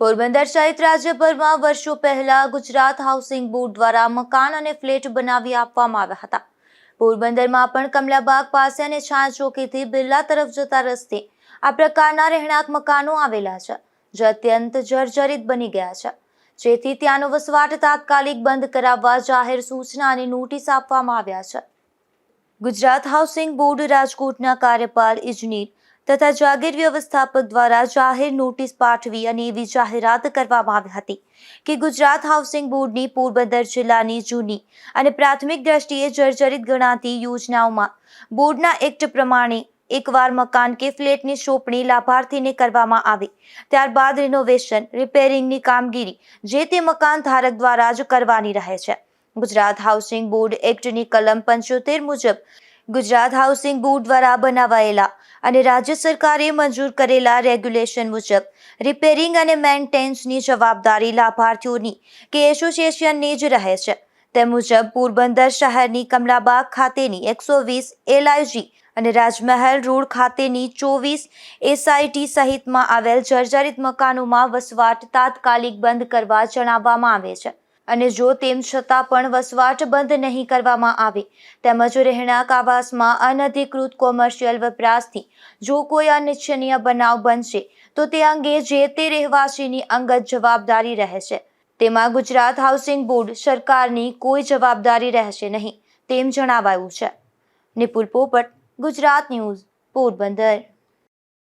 પોરબંદર સહિત રાજ્યભરમાં વર્ષો પહેલા ગુજરાત હાઉસિંગ બોર્ડ દ્વારા મકાન અને ફ્લેટ બનાવી આપવામાં આવ્યા હતા. પોરબંદરમાં પણ કમલાબાગ પાસે અને છાંચ ચોકીથી બિરલા તરફ જતા રસ્તે આ પ્રકારના રહેણાંક મકાનો આવેલા છે, જે અત્યંત જર્જરિત બની ગયા છે. જેથી ત્યાંનો વસવાટ તાત્કાલિક બંધ કરાવવા જાહેર સૂચના અને નોટિસ આપવામાં આવ્યા છે. ગુજરાત હાઉસિંગ બોર્ડ રાજકોટના કાર્યપાલ ઇજનેર તથા જાગીર વ્યવસ્થાપક દ્વારા જાહેર નોટિસ પાઠવી અને એવી જાહેરાત કરવામાં આવી હતી કે ગુજરાત હાઉસિંગ બોર્ડની પોરબંદર જિલ્લાની જૂની અને પ્રાથમિક દ્રષ્ટિએ જર્જરિત ગણાતી યોજનાઓમાં બોર્ડના એક્ટ પ્રમાણે એકવાર મકાન કે ફ્લેટની સોંપણી લાભાર્થીને કરવામાં આવે, ત્યારબાદ રિનોવેશન રિપેરિંગની કામગીરી જે તે મકાન ધારક દ્વારા જ કરવાની રહે છે. ગુજરાત હાઉસિંગ બોર્ડ એક્ટની કલમ પંચોતેર મુજબ ગુજરાત હાઉસિંગ બોર્ડ દ્વારા બનાવાયેલા અને રાજ્ય સરકારે મંજૂર કરેલા રેગ્યુલેશન મુજબ રિપેરિંગ અને મેન્ટેનન્સની જવાબદારી લાભાર્થીઓની કે એસોસિએશનની જ રહે છે. તે મુજબ પોરબંદર શહેરની કમલાબાગ ખાતેની એકસો વીસ એલઆઈજી અને રાજમહેલ રોડ ખાતેની ચોવીસ એસઆઈટી સહિતમાં આવેલ જર્જરિત મકાનોમાં વસવાટ તાત્કાલિક બંધ કરવા જણાવવામાં આવે છે. અને જો તેમ છતાં પણ વસવાટ બંધ નહીં કરવામાં આવે, તેમજ રહેણાંક આવાસમાં અનધિકૃત કોમર્શિયલ વપરાશથી જો કોઈ અનિચ્છનીય બનાવ બનશે, તો તે અંગે જે તે રહેવાસીની અંગત જવાબદારી રહેશે. તેમાં ગુજરાત હાઉસિંગ બોર્ડ સરકારની કોઈ જવાબદારી રહેશે નહીં, તેમ જણાવાયું છે. નિપુલ પોપટ, ગુજરાત ન્યૂઝ, પોરબંદર.